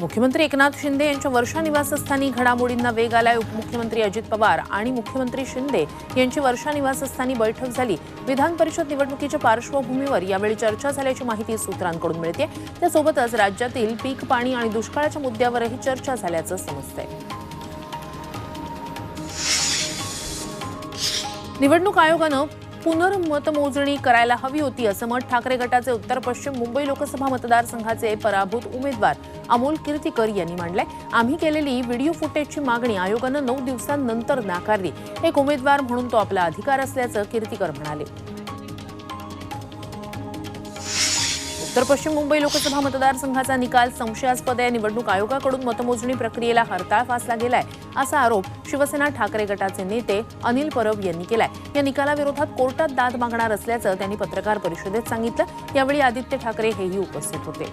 मुख्यमंत्री एकनाथ शिंदे यांच्या वर्षा निवासस्थानी घडामोडींना वेग आलाय. उपमुख्यमंत्री अजित पवार आणि मुख्यमंत्री शिंदे यांची वर्षा निवासस्थानी बैठक झाली. विधान परिषद निवडणुकीच्या पार्श्वभूमीवर यावेळी चर्चा झाल्याची माहिती सूत्रांकडून मिळते. त्यासोबतच राज्यातील पीक पाणी आणि दुष्काळाच्या मुद्द्यावरही चर्चा झाल्याचं समजतंय. निवडणूक आयोगानं पुनर्मतमोजणी करायला हवी होती असं मत ठाकरे गटाचे उत्तर पश्चिम मुंबई लोकसभा मतदारसंघाचे पराभूत उमेदवार अमोल कीर्तीकर यांनी मांडलंय. आम्ही केलेली व्हिडिओ फुटेजची मागणी आयोगानं नऊ दिवसांनंतर नाकारली. एक उमेदवार म्हणून तो आपला अधिकार असल्याचं कीर्तीकर म्हणाले. तर पश्चिम मुंबई लोकसभा मतदारसंघाचा निकाल संशयास्पद आहे. निवडणूक आयोगाकडून मतमोजणी प्रक्रियेला हरताळ फासला गेलाय असा आरोप शिवसेना ठाकरे गटाचे नेते अनिल परब यांनी केलाय. या निकालाविरोधात कोर्टात दाद मागणार असल्याचं त्यांनी पत्रकार परिषदेत सांगितलं. यावेळी आदित्य ठाकरे हेही उपस्थित होते.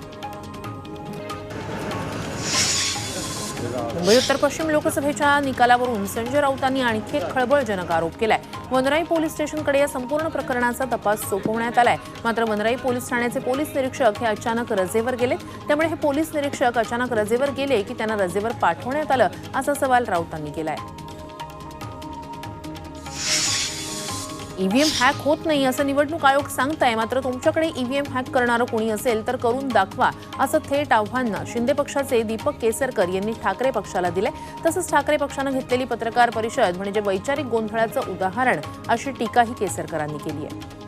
मुंबई उत्तर पश्चिम लोकसभेच्या निकालावरून संजय राऊतांनी आणखी एक खळबळजनक आरोप केलाय. वनराई पोलीस स्टेशनकडे या संपूर्ण प्रकरणाचा तपास सोपवण्यात आलाय. मात्र वनराई पोलीस ठाण्याचे पोलीस निरीक्षक हे अचानक रजेवर गेले. त्यामुळे हे पोलीस निरीक्षक अचानक रजेवर गेले की त्यांना रजेवर पाठवण्यात आलं असा सवाल राऊतांनी केलाय. ईव्हीएम हॅक होत नाही असं निवडणूक आयोग सांगताय. मात्र तुमच्याकडे ईव्हीएम हॅक करणारं कोणी असेल तर करून दाखवा असं थेट आव्हान शिंदे पक्षाचे दीपक केसरकर यांनी ठाकरे पक्षाला दिले तसंच ठाकरे पक्षानं घेतलेली पत्रकार परिषद म्हणजे वैचारिक गोंधळाचं उदाहरण अशी टीकाही केसरकरांनी केली आहे.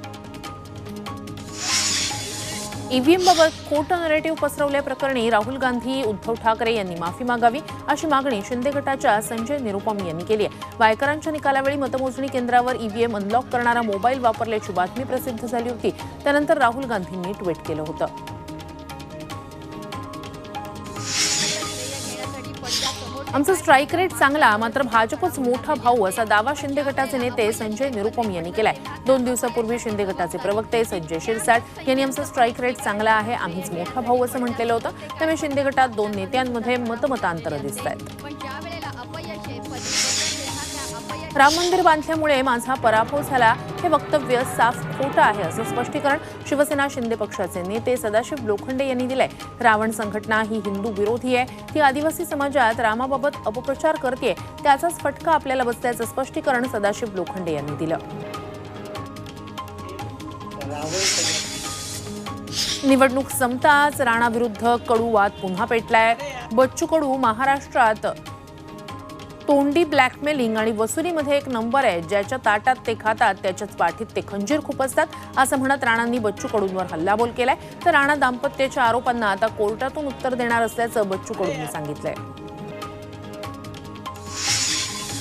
ईव्हीएमबाबत खोटं नरेटिव्ह पसरवल्याप्रकरणी राहुल गांधी उद्धव ठाकरे यांनी माफी मागावी अशी मागणी शिंदे गटाच्या संजय निरुपम यांनी केली आहे. वायकरांच्या निकालावेळी मतमोजणी केंद्रावर ईव्हीएम अनलॉक करणारा मोबाईल वापरल्याची बातमी प्रसिद्ध झाली होती. त्यानंतर राहुल गांधींनी ट्विट केलं होतं. आमचा स्ट्राईक रेट चांगला मात्र भाजपच मोठा भाऊ असा दावा शिंदे गटाचे नेते संजय निरुपम यांनी केलाय. दोन दिवसापूर्वी शिंदे गटाचे प्रवक्ते संजय शिरसाट यांनी आमचा स्ट्राईक रेट चांगला आहे आम्हीच मोठा भाऊ असं म्हटलेलं होतं. त्यामुळे शिंदे गटात दोन नेत्यांमध्ये मतमतांतर दिसत आहेत राम मंदिर बांधल्यामुळे माझा पराभव झाला. हे वक्तव्य साफ खोटं आहे असं स्पष्टीकरण शिवसेना शिंदे पक्षाचे नेते सदाशिव लोखंडे यांनी दिलंय. रावण संघटना ही हिंदू विरोधी आहे. ती आदिवासी समाजात रामाबाबत अपप्रचार करते त्याचाच फटका आपल्याला बसल्याचं स्पष्टीकरण सदाशिव लोखंडे यांनी दिलं. निवडणूक संपताच राणाविरुद्ध कडू वाद पुन्हा पेटलाय. बच्चू कडू महाराष्ट्रात तोंडी ब्लॅकमेलिंग आणि वसुलीमध्ये एक नंबर आहे ज्याच्या ताटात ते खातात त्याच्याच पाठीत ते खंजीर खुपसतात असं म्हणत राणांनी बच्चू कडूंवर हल्लाबोल केलाय. तर राणा दाम्पत्याच्या आरोपांना आता कोर्टातून उत्तर देणार असल्याचं बच्चू कडूंनी सांगितलंय.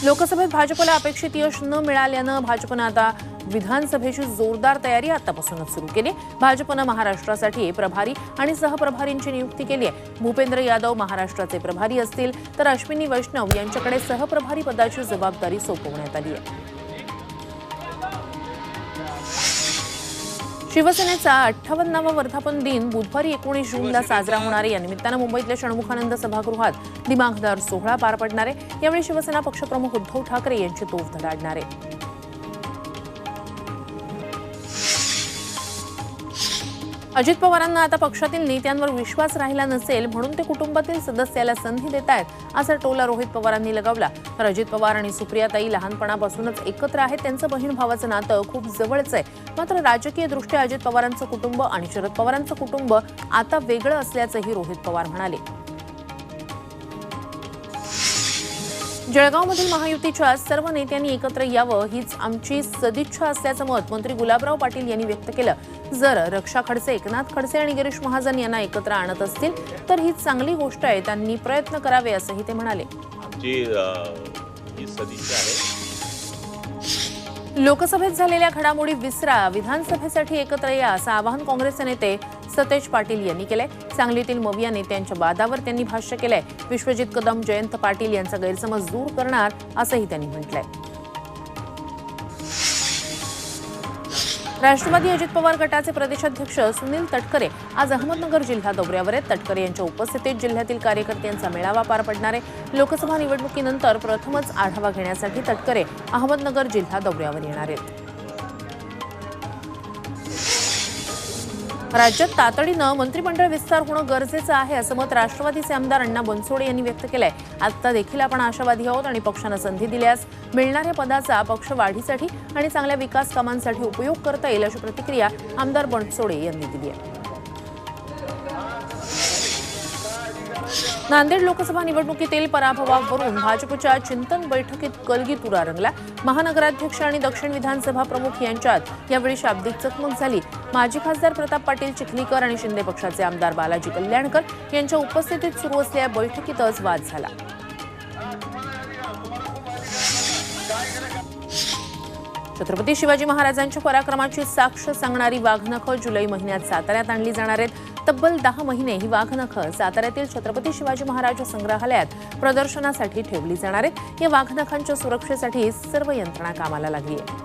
लोकसभेत भाजपला अपेक्षित यश न मिळाल्यानं भाजपनं आता विधानसभेची जोरदार तयारी आतापासूनच सुरू केली भाजपनं महाराष्ट्रासाठी प्रभारी आणि सहप्रभारींची नियुक्ती केली आहे. भूपेंद्र यादव महाराष्ट्राचे प्रभारी असतील तर अश्विनी वैष्णव यांच्याकडे सहप्रभारी पदाची जबाबदारी सोपवण्यात आली आहे. शिवसेनेचा अठ्ठावन्नावा वर्धापन दिन बुधवारी एकोणीस जूनला साजरा होणार आहे. या निमित्तानं मुंबईतल्या षण्मुखानंद सभागृहात दिमाखदार सोहळा पार पडणार आहे. यावेळी शिवसेना पक्षप्रमुख उद्धव ठाकरे यांची तोफ धडाडणार आहे. अजित पवारांना आता पक्षातील नेत्यांवर विश्वास राहिला नसेल म्हणून ते कुटुंबातील सदस्याला संधी देत आहेत असा टोला रोहित पवारांनी लगावला. तर अजित पवार आणि सुप्रियाताई लहानपणापासूनच एकत्र आहेत त्यांचं बहीण भावाचं नातं खूप जवळचं आहे. मात्र राजकीय दृष्ट्या अजित पवारांचं कुटुंब आणि शरद पवारांचं कुटुंब आता वेगळं असल्याचंही रोहित पवार म्हणाले. जळगावमधील महायुतीच्या सर्व नेत्यांनी एकत्र यावं हीच आमची सदिच्छा असल्याचं मत मंत्री गुलाबराव पाटील यांनी व्यक्त केलं. जर रक्षा खडसे एकनाथ खडसे आणि गिरीश महाजन यांना एकत्र आणत असतील तर ही चांगली गोष्ट आहे. त्यांनी प्रयत्न करावे असंही ते म्हणाले. लोकसभेत झालेल्या घडामोडी विसरा विधानसभेसाठी एकत्र या असं आवाहन काँग्रेसचे नेते सतेज पाटील यांनी केलंय. सांगलीतील मविया नेत्यांच्या वादावर त्यांनी भाष्य केलंय. विश्वजित कदम जयंत पाटील यांचा गैरसमज दूर करणार असंही त्यांनी म्हटलंय. राष्ट्रवादी अजित पवार गटाचे प्रदेशाध्यक्ष सुनील तटकरे आज अहमदनगर जिल्हा दौऱ्यावर आहेत. तटकरे यांच्या उपस्थितीत जिल्ह्यातील कार्यकर्त्यांचा मेळावा पार पडणार आहे. लोकसभा निवडणुकीनंतर प्रथमच आढावा घेण्यासाठी तटकरे अहमदनगर जिल्हा दौऱ्यावर येणार आहेत. राज्यात तातडीनं मंत्रिमंडळ विस्तार होणं गरजेचं आहे असं मत राष्ट्रवादीचे आमदार अण्णा बनसोडे यांनी व्यक्त केलंय. आता देखील आपण आशावादी आहोत आणि पक्षानं संधी दिल्यास मिळणाऱ्या पदाचा पक्ष वाढीसाठी आणि चांगल्या विकास कामांसाठी उपयोग करता येईल अशी प्रतिक्रिया आमदार बनसोडे यांनी दिली आहे. नांदेड लोकसभा निवडणुकीतील पराभवावरून भाजपच्या चिंतन बैठकीत कलगीतुरा रंगला महानगराध्यक्ष आणि दक्षिण विधानसभा प्रमुख यांच्यात यावेळी शाब्दिक चकमक झाली. माजी खासदार प्रताप पाटील चिखलीकर आणि शिंदे पक्षाचे आमदार बालाजी कल्याणकर यांच्या उपस्थितीत सुरू असलेल्या बैठकीतच वाद झाला. छत्रपती शिवाजी महाराजांच्या पराक्रमाची साक्ष सांगणारी वाघनखं जुलै महिन्यात साताऱ्यात आणली जाणार आहेत. तब्बल दहा महिने ही वाघनखं साताऱ्यातील छत्रपती शिवाजी महाराज संग्रहालयात प्रदर्शनासाठी ठेवली जाणार आहेत. या वाघनखांच्या सुरक्षेसाठी सर्व यंत्रणा कामाला लागली आहे.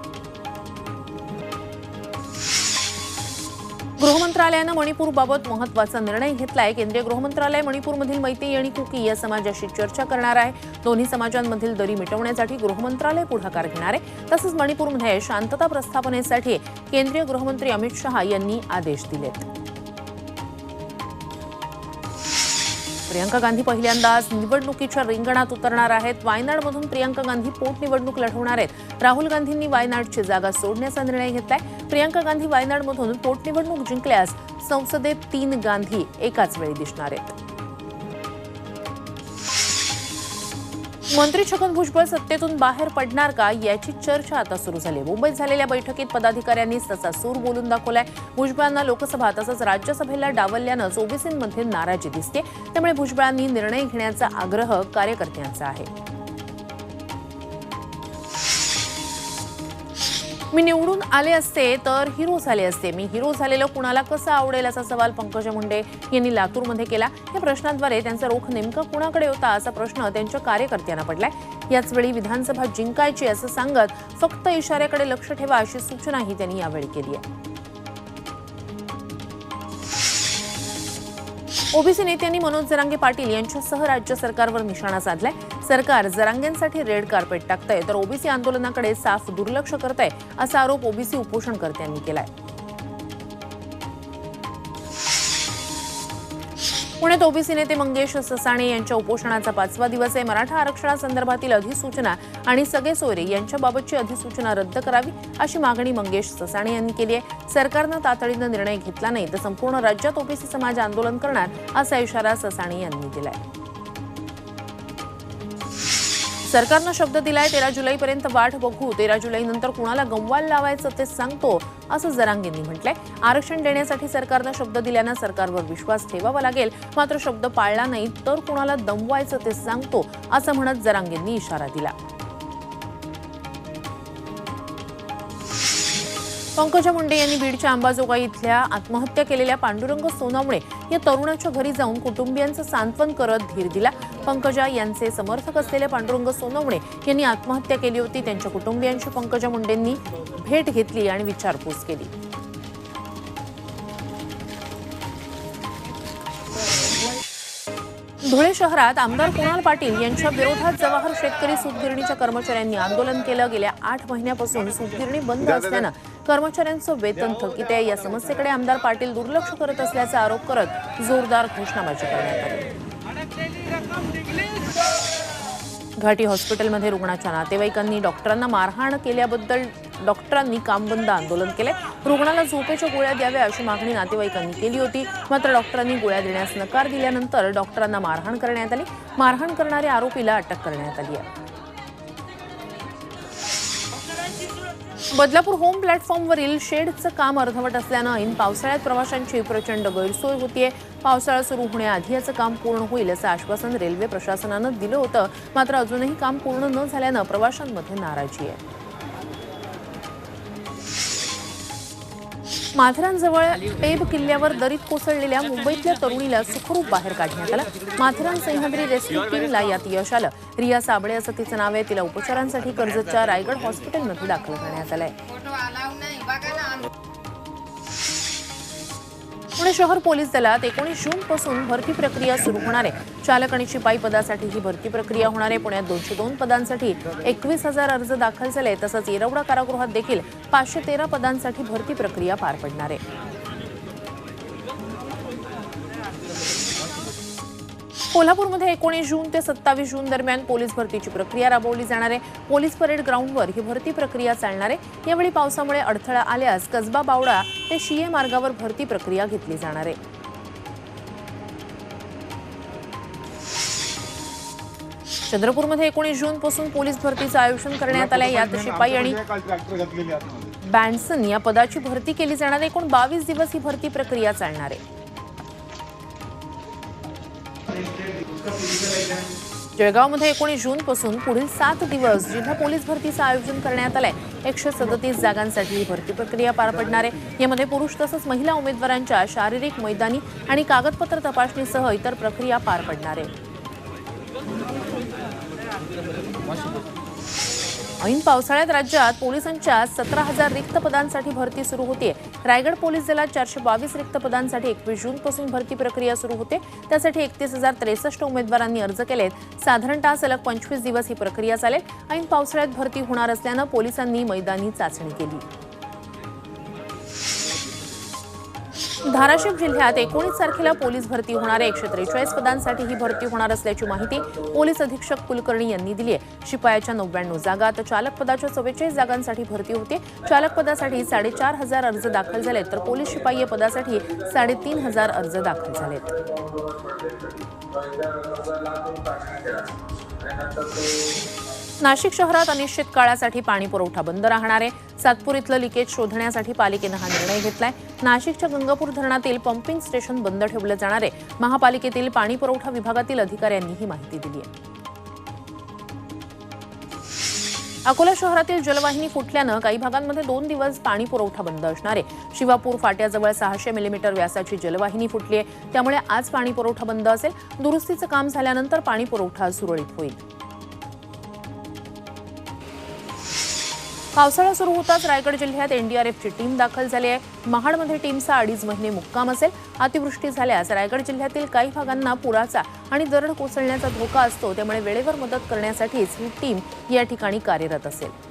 गृहमंत्रालयानं मणिपूरबाबत महत्त्वाचा निर्णय घेतलाय. केंद्रीय गृहमंत्रालय मणिपूरमधील मैती आणि कुकी या समाजाशी चर्चा करणार आहे. दोन्ही समाजांमधील दरी मिटवण्यासाठी गृहमंत्रालय पुढाकार घेणार आहे. तसंच मणिपूरमध्ये शांतता प्रस्थापनेसाठी केंद्रीय गृहमंत्री अमित शहा यांनी आदेश दिलेत. प्रियंका गांधी पहिल्यांदाच निवडणुकीच्या रिंगणात उतरणार आहेत. वायनाडमधून प्रियंका गांधी पोटनिवडणूक लढवणार आहेत. राहुल गांधींनी वायनाडची जागा सोडण्याचा निर्णय घेतलाय. प्रियंका गांधी वायनाडमधून पोटनिवडणूक जिंकल्यास संसदेत तीन गांधी एकाच वेळी दिसणार आहेत. मंत्री छगन भुजबळ सत्तेतून बाहेर पडणार का याची चर्चा आता सुरू झाली मुंबईत झालेल्या बैठकीत पदाधिकाऱ्यांनी तसा सूर बोलून दाखवलाय. भुजबळांना लोकसभा तसंच राज्यसभेला डावलल्यानंच ओबीसींमध्ये नाराजी दिसते. त्यामुळे भुजबळांनी निर्णय घेण्याचा आग्रह कार्यकर्त्यांचा आहे. मी निवडून आले असते तर हिरो झाले असते. मी हिरो झालेलं कुणाला कसं आवडेल असा सवाल पंकज मुंडे यांनी लातूरमध्ये केला. या प्रश्नाद्वारे त्यांचा रोख नेमका कुणाकडे होता असा प्रश्न त्यांच्या कार्यकर्त्यांना पडलाय. याचवेळी विधानसभा जिंकायची असं सांगत फक्त इशाऱ्याकडे लक्ष ठेवा अशी सूचनाही त्यांनी यावेळी केली आहे. ओबीसी नेत्यांनी मनोज जरांगे पाटील यांच्यासह राज्य सरकारवर निशाणा साधलाय. सरकार जरांगेंसाठी रेड कार्पेट टाकतंय तर ओबीसी आंदोलनाकडे साफ दुर्लक्ष करतंय असा आरोप ओबीसी उपोषणकर्त्यांनी केलाय. पुण्यात ओबीसी नेते मंगेश ससाणे यांच्या उपोषणाचा पाचवा दिवस आहे. मराठा आरक्षणासंदर्भातील अधिसूचना आणि सगळे सोयरे यांच्याबाबतची अधिसूचना रद्द करावी अशी मागणी मंगेश ससाणे यांनी केली आहे. सरकारनं तातडीनं निर्णय घेतला नाही तर संपूर्ण राज्यात ओबीसी समाज आंदोलन करणार असा इशारा ससाणे यांनी दिलाय. सरकारनं शब्द दिलाय तेरा जुलैपर्यंत वाट बघू. तेरा जुलैनंतर कुणाला गमवायला लावायचं ते सांगतो असं जरांगेंनी म्हटलंय. आरक्षण देण्यासाठी सरकारनं शब्द दिल्यानं सरकारवर विश्वास ठेवावा लागेल. मात्र शब्द पाळला नाही तर कुणाला दमवायचं ते सांगतो असं म्हणत जरांगेंनी इशारा दिला. पंकजा मुंडे यांनी बीडच्या अंबाजोगाई इथल्या आत्महत्या केलेल्या पांडुरंग सोनावणे या तरुणाच्या घरी जाऊन कुटुंबियांचं सांत्वन करत धीर दिला. पंकजा यांचे समर्थक असलेल्या पांडुरंग सोनवणे यांनी आत्महत्या केली होती. त्यांच्या कुटुंबियांशी पंकजा मुंडेंनी भेट घेतली आणि विचारपूस केली. धुळे शहरात आमदार कुणाल पाटील यांच्या विरोधात जवाहर शेतकरी सूतगिरणीच्या कर्मचाऱ्यांनी आंदोलन केलं. गेल्या आठ महिन्यापासून सूतगिरणी बंद असल्यानं कर्मचाऱ्यांचं वेतन थकीत. आहे या समस्येकडे आमदार पाटील दुर्लक्ष करत असल्याचा आरोप करत जोरदार घोषणाबाजी करण्यात आली. घाटी हॉस्पिटलमध्ये रुग्णाच्या नातेवाईकांनी डॉक्टरांना मारहाण केल्याबद्दल डॉक्टरांनी कामबंद आंदोलन केले रुग्णाला झोपेच्या गोळ्या द्याव्या अशी मागणी नातेवाईकांनी केली होती. मात्र डॉक्टरांनी गोळ्या देण्यास नकार दिल्यानंतर डॉक्टरांना मारहाण करण्यात आली. मारहाण करणाऱ्या आरोपीला अटक करण्यात आली आहे. बदलापूर होम प्लॅटफॉर्मवरील शेडचं काम अर्धवट असल्यानं ऐन पावसाळ्यात प्रवाशांची प्रचंड गैरसोय होतीये. पावसाळा सुरू होण्याआधी याचं काम पूर्ण होईल असं आश्वासन रेल्वे प्रशासनानं दिलं होतं. मात्र अजूनही काम पूर्ण न झाल्यानं प्रवाशांमध्ये नाराजी आहे. माथेरानजवळ पेब किल्ल्यावर दरीत कोसळलेल्या मुंबईतल्या तरुणीला सुखरूप बाहेर काढण्यात आलं. माथेरान सह्याद्री रेस्क्यू टीमला यात यश आलं. रिया साबळे असं तिचं नाव आहे. तिला उपचारांसाठी कर्जतच्या रायगड हॉस्पिटलमध्ये दाखल करण्यात आलंय. पुणे शहर पोलीस दलात एकोणीस जूनपासून भरती प्रक्रिया सुरू होणार आहे. चालक आणि शिपाई पदासाठी ही भरती प्रक्रिया होणार आहे. पुण्यात दोनशे दोन पदांसाठी एकवीस हजार अर्ज दाखल झाले. तसंच येरवडा कारागृहात देखील पाचशे तेरा पदांसाठी भरती प्रक्रिया पार पडणार आहे. कोल्हापूरमध्ये एकोणीस जून ते सत्तावीस जून दरम्यान पोलीस भरतीची प्रक्रिया राबवली जाणार आहे. पोलीस परेड ग्राउंडवर ही भरती प्रक्रिया चालणार आहे. यावेळी पावसामुळे अडथळा आल्यास कसबा बावडा ते शिये मार्गावर भरती प्रक्रिया घेतली जाणार आहे. चंद्रपूरमध्ये एकोणीस जून पासून पोलीस भरतीचं आयोजन करण्यात आलंय. यात शिपाई आणि बँडसन या पदाची भरती केली जाणार आहे. एकूण बावीस दिवस ही भरती प्रक्रिया चालणार आहे. जळगावमध्ये एकोणीस जूनपासून पुढील सात दिवस जिल्हा पोलीस भरतीचं आयोजन करण्यात आलंय. एकशे सदतीस जागांसाठी ही भरती प्रक्रिया पार पडणार आहे. यामध्ये पुरुष तसंच महिला उमेदवारांच्या शारीरिक मैदानी आणि कागदपत्र तपासणीसह इतर प्रक्रिया पार पडणार आहे. ऐन पावसाळ्यात राज्यात पोलिसांच्या सतरा हजार रिक्त पदांसाठी भरती सुरू होते रायगड पोलीस दलात चारशे बावीस रिक्त पदांसाठी एकवीस जून पासून भरती प्रक्रिया सुरू होते. त्यासाठी एकतीस हजार त्रेसष्ट उमेदवारांनी अर्ज केलेत. साधारणतः सलग पंचवीस दिवस ही प्रक्रिया चालेल. ऐन पावसाळ्यात भरती होणार असल्यानं पोलिसांनी मैदानी चाचणी केली. धाराशिव जिल्ह्यात एकोणीस तारखेला पोलीस भरती होणाऱ्या एकशे त्रेचाळीस पदांसाठी ही भरती होणार असल्याची माहिती पोलीस अधीक्षक कुलकर्णी यांनी दिली आहे. शिपायाच्या नव्याण्णव जागा तर चालक पदाच्या चव्वेचाळीस जागांसाठी भरती होते. चालक पदासाठी साडेचार हजार अर्ज दाखल झालेत तर पोलीस शिपाई या पदासाठी साडेतीन हजार अर्ज दाखल झालेत. नाशिक शहरात अनिश्चित काळासाठी पाणी पुरवठा बंद राहणार आहे. सातपूर इथलं लिकेज शोधण्यासाठी पालिकेनं हा निर्णय घेतलाय. नाशिकच्या गंगापूर धरणातील पंपिंग स्टेशन बंद ठेवलं जाणार आहे. महापालिकेतील पाणी पुरवठा विभागातील अधिकाऱ्यांनी ही माहिती दिली आहे. अकोला शहरातील जलवाहिनी फुटल्यानं काही भागांमध्ये दोन दिवस पाणी पुरवठा बंद असणार आहे. शिवापूर फाट्याजवळ सहाशे मिलीमीटर व्यासाची जलवाहिनी फुटली आहे. त्यामुळे आज पाणी पुरवठा बंद असेल. दुरुस्तीचं काम झाल्यानंतर पाणी पुरवठा सुरळीत होईल. पावसाळा सुरू होताच रायगड जिल्ह्यात एनडीआरएफची टीम दाखल झाली आहे. महाडमध्ये टीमचा अडीच महिने मुक्काम असेल. अतिवृष्टी झाल्यास रायगड जिल्ह्यातील काही भागांना पुराचा आणि दरड कोसळण्याचा धोका असतो. त्यामुळे वेळेवर मदत करण्यासाठीच ही टीम या ठिकाणी कार्यरत असेल.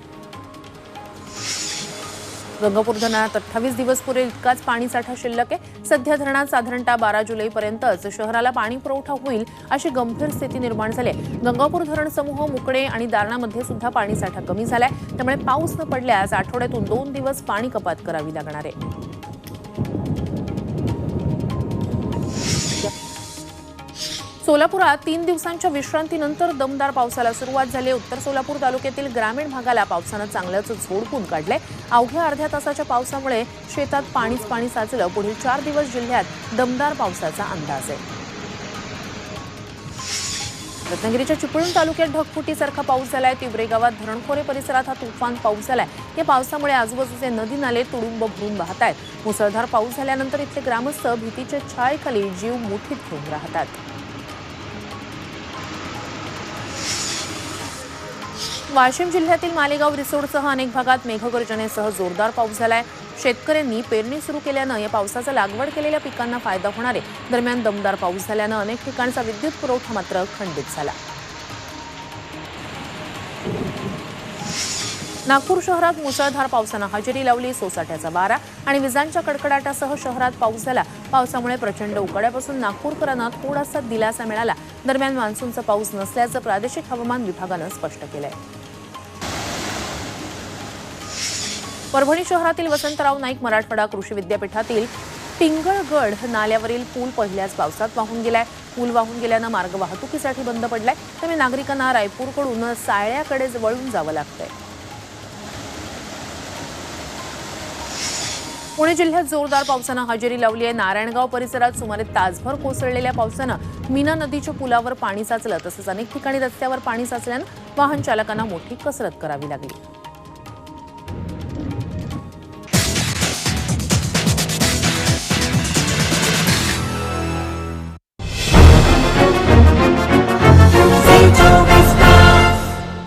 गंगापूर धरणात अठ्ठावीस दिवस पुरेल इतकाच पाणीसाठा शिल्लक आहे. सध्या धरणात साधारणतः बारा जुलैपर्यंतच शहराला पाणी पुरवठा होईल अशी गंभीर स्थिती निर्माण झाली आहे. गंगापूर धरण समूह मुकडे आणि दारणामध्ये सुद्धा पाणीसाठा कमी झालाय. त्यामुळे पाऊस न पडल्यास आठवड्यातून दोन दिवस पाणी कपात करावी लागणार आहे. सोलापुरात तीन दिवसांच्या विश्रांतीनंतर दमदार पावसाला सुरुवात झाली. उत्तर सोलापूर तालुक्यातील ग्रामीण भागाला पावसानं चांगलंच झोडपून काढलंय. अवघ्या अर्ध्या तासाच्या पावसामुळे शेतात पाणीच पाणी साचलं. पुढील चार दिवस जिल्ह्यात दमदार पावसाचा अंदाज आहे. रत्नागिरीच्या चिपळूण तालुक्यात ढगफुटीसारखा पाऊस झालाय. तिवरे गावात धरणखोरे परिसरात हा तुफान पाऊस झालाय. या पावसामुळे आजूबाजूचे नदी नाले तुडुंब भरून वाहत आहेत मुसळधार पाऊस झाल्यानंतर इथले ग्रामस्थ भीतीच्या छायेखाली जीव मुठीत घेऊन राहतात. वाशिम जिल्ह्यातील मालेगाव रिसोडसह अनेक भागात मेघगर्जनेसह जोरदार पाऊस झालाय. शेतकऱ्यांनी पेरणी सुरू केल्यानं या पावसाचा लागवड केलेल्या पिकांना फायदा होणार आहे. दरम्यान दमदार पाऊस झाल्यानं अनेक ठिकाणचा विद्युत पुरवठा मात्र खंडित झाला. नागपूर शहरात मुसळधार पावसानं हजेरी लावली सोसाट्याचा वारा आणि विजांच्या कडकडाटासह शहरात पाऊस झाला. पावसामुळे प्रचंड उकाड्यापासून नागपूरकरांना थोडासा दिलासा मिळाला. दरम्यान मान्सूनचा पाऊस नसल्याचं प्रादेशिक हवामान विभागानं स्पष्ट केलं आहे परभणी शहरातील वसंतराव नाईक मराठवाडा कृषी विद्यापीठातील पिंगळगड नाल्यावरील पूल पहिल्याच पावसात वाहून गेलाय. पूल वाहून गेल्यानं मार्ग वाहतुकीसाठी बंद पडलाय. त्यामुळे नागरिकांना रायपूरकडून साळ्याकडे वळून जावं लागतंय. पुणे जिल्ह्यात जोरदार पावसानं हजेरी लावली आहे. नारायणगाव परिसरात सुमारे तासभर कोसळलेल्या पावसानं मीना नदीच्या पुलावर पाणी साचलं. तसंच अनेक ठिकाणी रस्त्यावर पाणी साचल्यानं वाहन चालकांना मोठी कसरत करावी लागली.